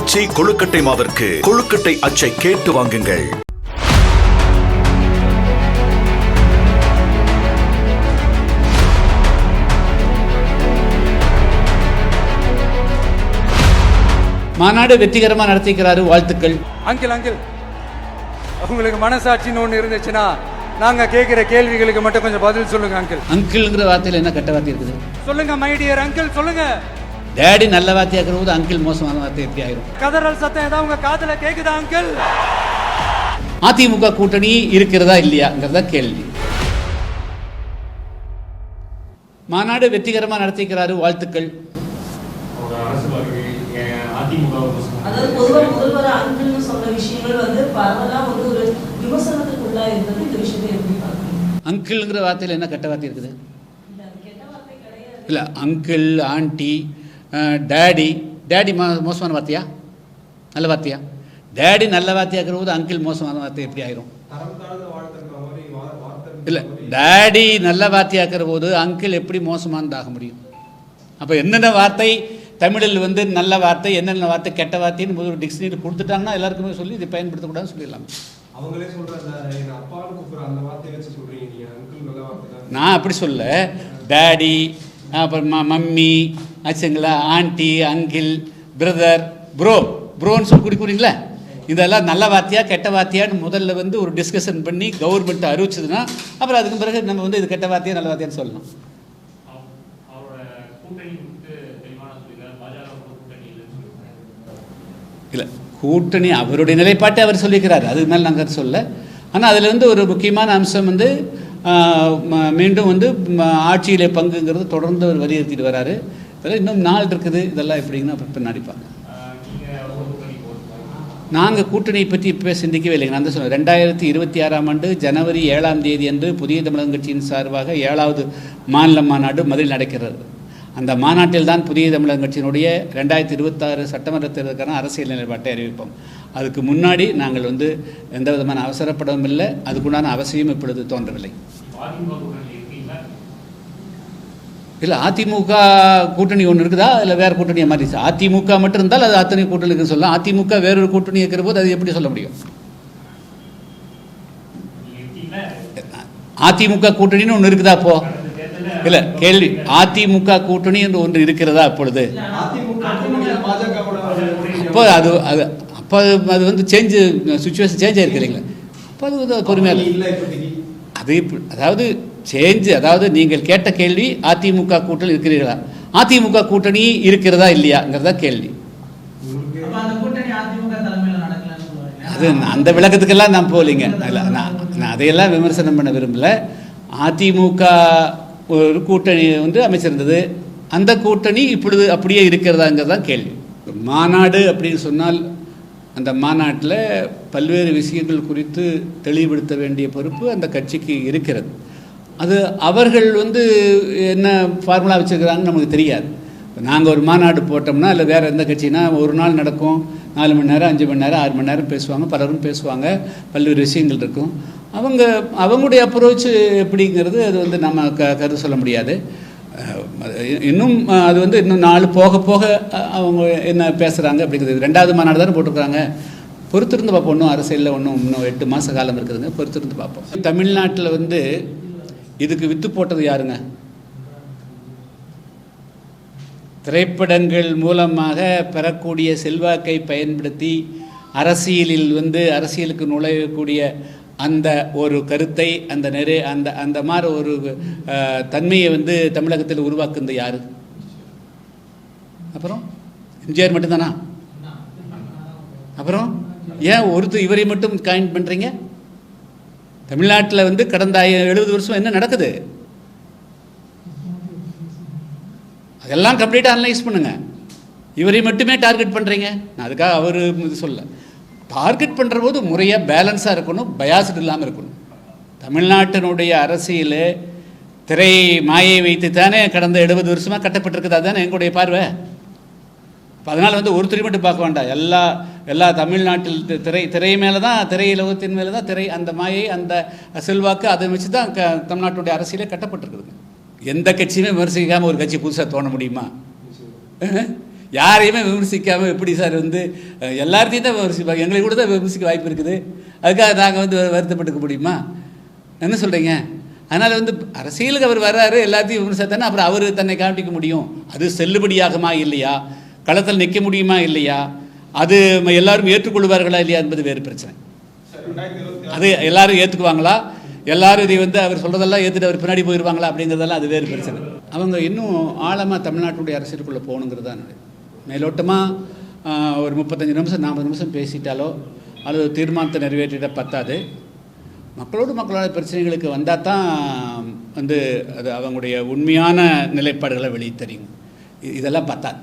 ஆச்சி கொழுக்கட்டை மாவிற்கு கொழுக்கட்டை அச்சை கேட்டு வாங்குங்கள். மாநாடு வெற்றிகரமாக நடத்திக்கிறாரு வாழ்த்துக்கள். Uncle uncle. உங்களுக்கு மனசாட்சின்னு ஒன்று இருந்துச்சுன்னா நாங்கள் கேட்குற கேள்விகளுக்கு மட்டும் கொஞ்சம் பதில் சொல்லுங்க அங்கிள். அங்கிள்ங்கிற வார்த்தையில் என்ன கெட்ட வார்த்தை இருக்குது? சொல்லுங்க மை டியர் அங்கிள் சொல்லுங்க. டேடி நல்ல வார்த்தையாக்குற போது அங்கிள் மோசமான வார்த்தை எப்படி ஆயிரும்? கதறல் சத்தம் ஏதாவது உங்க காதுல கேக்குதா அங்கிள் அதிமுக கூட்டணி இருக்கிறதா இல்லையாங்கிறதா கேள்வி. மாநாடு வெற்றிகரமாக நடத்திக்கிறாரு வாழ்த்துக்கள். அங்கிள்ங்கிற வார்த்தையில் என்ன கெட்ட வார்த்தை இருக்குது? இல்ல, அது கெட்ட வார்த்தை கிடையாது. இல்லை அங்கிள் ஆண்டி டேடி டேடி மோ மோசமான வார்த்தையா? நல்ல வார்த்தையா? டேடி நல்ல வார்த்தையாக்குற போது அங்கிள் மோசமான வார்த்தை எப்படி ஆயிரும்? இல்லை டேடி நல்ல வார்த்தையாக்குற போது அங்கிள் எப்படி மோசமானதாக முடியும்? அப்போ என்னென்ன வார்த்தை தமிழில் வந்து நல்ல வார்த்தை என்னென்ன வார்த்தை கெட்ட வார்த்தைன்னு முதல் ஒரு டிக்ஷனரி கொடுத்துட்டாங்கன்னா எல்லாருக்குமே சொல்லி இதை பயன்படுத்தக்கூடாதுன்னு சொல்லிடலாம். அவங்களே நான் அப்படி சொல்ல டேடி அப்புறம் ம மம்மி ஆச்சுங்களா ஆண்டி அங்கிள் பிரதர் ப்ரோ ப்ரோன்னு சொல்லி குடிக்கிறீங்களா இதெல்லாம் நல்ல வார்த்தையா கெட்ட வார்த்தையான்னு முதல்ல வந்து ஒரு டிஸ்கஷன் பண்ணி கவர்மெண்ட் அறிவிச்சதுன்னா அப்புறம் அதுக்கு பிறகு நம்ம வந்து இது கெட்ட வார்த்தையா நல்ல வார்த்தையான்னு சொல்லலாம் இல்லை கூட்டணி அவருடைய நிலைப்பாட்டை அவர் சொல்லிக்கிறார். அதுக்கு மேலே நாங்கள் சொல்ல ஆனால் அதில் வந்து ஒரு முக்கியமான அம்சம் வந்து மீண்டும் வந்து ஆட்சியிலே பங்குங்கிறது தொடர்ந்து அவர் வலியுறுத்திட்டு வராரு. இதெல்லாம் இன்னும் நாள் இருக்குது. இதெல்லாம் எப்படிங்கன்னா அப்புறம் நடிப்பாங்க நாங்கள் கூட்டணியை பற்றி இப்போ சிந்திக்கவே இல்லைங்க. நான் தான் சொன்னேன். ரெண்டாயிரத்தி இருபத்தி ஆறாம் ஆண்டு ஜனவரி ஏழாம் தேதி அன்று புதிய தமிழகம் கட்சியின் சார்பாக ஏழாவது மாநில மாநாடு மதுரையில் நடக்கிறது. அந்த மாநாட்டில் தான் புதிய தமிழகம் கட்சியினுடைய ரெண்டாயிரத்தி இருபத்தாறு சட்டமன்ற தேர்தலுக்கான அரசியல் நிலைப்பாட்டை அறிவிப்போம். அதுக்கு முன்னாடி நாங்கள் வந்து எந்த விதமான அவசரப்படவும் இல்லை. அதுக்குண்டான அவசியம் இப்பொழுது தோன்றவில்லை. இல்லை அதிமுக கூட்டணி ஒன்று இருக்குதா? இல்லை வேறு கூட்டணியை மாறிச்சு அதிமுக மட்டும் இருந்தால் அது அத்தனை கூட்டணி சொல்லலாம். அதிமுக வேறொரு கூட்டணி இருக்கிற போது அது எப்படி சொல்ல முடியும்? அதிமுக கூட்டணின்னு ஒன்று இருக்குதா அப்போது இல்லை கேள்வி. அதிமுக கூட்டணி என்று ஒன்று இருக்கிறதா அப்பொழுது அப்போ அது அது அப்போ அது- வந்து சேஞ்சு சுச்சுவேஷன் சேஞ்ச் ஆயிருக்கு இல்லைங்களா அப்போ அது பொறுமையாக அது அதாவது சேஞ்ச் அதாவது நீங்கள் கேட்ட கேள்வி அதிமுக கூட்டணி இருக்கிறீர்களா? அதிமுக கூட்டணி இருக்கிறதா இல்லையாங்கிறதா கேள்வி. அது அந்த விளக்கத்துக்கெல்லாம் நான் போகலைங்க. நான் அதையெல்லாம் விமர்சனம் பண்ண விரும்பல. அதிமுக ஒரு கூட்டணி வந்து அமைச்சிருந்தது. அந்த கூட்டணி இப்பொழுது அப்படியே இருக்கிறதாங்கிறது தான் கேள்வி மாநாடு அப்படின்னு சொன்னால் அந்த மாநாட்டில் பல்வேறு விஷயங்கள் குறித்து தெளிவுபடுத்த வேண்டிய பொறுப்பு அந்த கட்சிக்கு இருக்கிறது. அது அவர்கள் வந்து என்ன ஃபார்முலா வச்சுருக்கிறாங்கன்னு நமக்கு தெரியாது. நாங்கள் ஒரு மாநாடு போட்டோம்னா இல்லை வேறு எந்த கட்சினா ஒரு நாள் நடக்கும். நாலு மணி நேரம் அஞ்சு மணி நேரம் ஆறு மணி நேரம் பேசுவாங்க. பலரும் பேசுவாங்க. பல்வேறு விஷயங்கள் இருக்கும். அவங்க அவங்களுடைய அப்ரோச் எப்படிங்கிறது அது வந்து நம்ம க கருத்து சொல்ல முடியாது. இன்னும் அது வந்து இன்னும் நாள் போக போக அவங்க என்ன பேசுகிறாங்க அப்படிங்கிறது ரெண்டாவது மாநாடு தானே போட்டிருக்காங்க. பொறுத்திருந்து பார்ப்போம். இன்னும் அரசியலில் ஒன்றும் இன்னும் எட்டு மாத காலம் இருக்குதுங்க. பொறுத்திருந்து பார்ப்போம். தமிழ்நாட்டில் வந்து இதுக்கு வித்து போட்டது யாருங்க? திரைப்படங்கள் மூலமாக பெறக்கூடிய செல்வாக்கை பயன்படுத்தி அரசியலில் வந்து அரசியலுக்கு நுழையக்கூடிய அந்த ஒரு கருத்தை அந்த நிறைய அந்த அந்த மாதிரி ஒரு தன்மையை வந்து தமிழகத்தில் உருவாக்குந்த யார்? அப்புறம்? எம்ஜிஆர் மட்டும்தானா? அப்புறம்? ஏன் ஒருத்தர் இவரை மட்டும் காயின் பண்ணுறீங்க தமிழ்நாட்டில் வந்து கடந்த எழுபது வருஷம் என்ன நடக்குது? அதெல்லாம் கம்ப்ளீட்டாக அனலைஸ் பண்ணுங்கள் இவரை மட்டுமே டார்கெட் பண்ணுறீங்க நான் அதுக்காக அவர் இது சொல்ல டார்கெட் பண்ணுற போது முறையாக பேலன்ஸாக இருக்கணும் பயாஸ்டு இல்லாமல் இருக்கணும். தமிழ்நாட்டினுடைய அரசியல் திரை மாயை வைத்து தானே கடந்த எழுபது வருஷமாக கட்டப்பட்டிருக்குது அதுதானே எங்களுடைய பார்வை? இப்போ அதனால் வந்து ஒருத்தரை மட்டும் பார்க்க வேண்டாம். எல்லா எல்லா தமிழ்நாட்டில் திரை திரை மேலே தான் திரை உலகத்தின் மேலே தான் திரை அந்த மாயை அந்த செல்வாக்கு அதை வச்சு தான் க தமிழ்நாட்டுடைய அரசியலே கட்டப்பட்டிருக்குதுங்க. எந்த கட்சியுமே விமர்சிக்காமல் ஒரு கட்சி புதுசாக தோண முடியுமா? யாரையுமே விமர்சிக்காமல் எப்படி சார் வந்து அஹ், எல்லாத்தையும் தான் விமர்சிப்பாங்க. எங்களை கூட தான் விமர்சிக்க வாய்ப்பு இருக்குது. அதுக்காக நாங்கள் வந்து வருத்தப்பட்டுக்க முடியுமா? என்ன சொல்கிறீங்க அதனால் வந்து அரசியலுக்கு அவர் வர்றாரு எல்லாத்தையும் விமர்சித்தானே அப்புறம் அவர் தன்னை காமிக்க முடியும். அது செல்லுபடியாகுமா இல்லையா? களத்தில் நிற்க முடியுமா இல்லையா? அது எல்லாரும் ஏற்றுக்கொள்வார்களா இல்லையா என்பது வேறு பிரச்சனை. அது எல்லாரும் ஏற்றுக்குவாங்களா எல்லாரும் இதை வந்து அவர் சொல்கிறதெல்லாம் ஏற்றுட்டு அவர் பின்னாடி போயிடுவாங்களா அப்படிங்கிறதெல்லாம் அது வேறு பிரச்சனை. அவங்க இன்னும் ஆழமாக தமிழ்நாட்டுடைய அரசியலுக்குள்ளே போகணுங்கிறது தான் மேலோட்டமாக ஒரு முப்பத்தஞ்சு நிமிஷம் நாற்பது நிமிஷம் பேசிட்டாலோ அல்லது ஒரு தீர்மானத்தை நிறைவேற்றிட பத்தாது. மக்களோடு மக்களோட பிரச்சனைகளுக்கு வந்தால் தான் வந்து அது அவங்களுடைய உண்மையான நிலைப்பாடுகளை வெளியே தெரியும் இதெல்லாம் பத்தாது.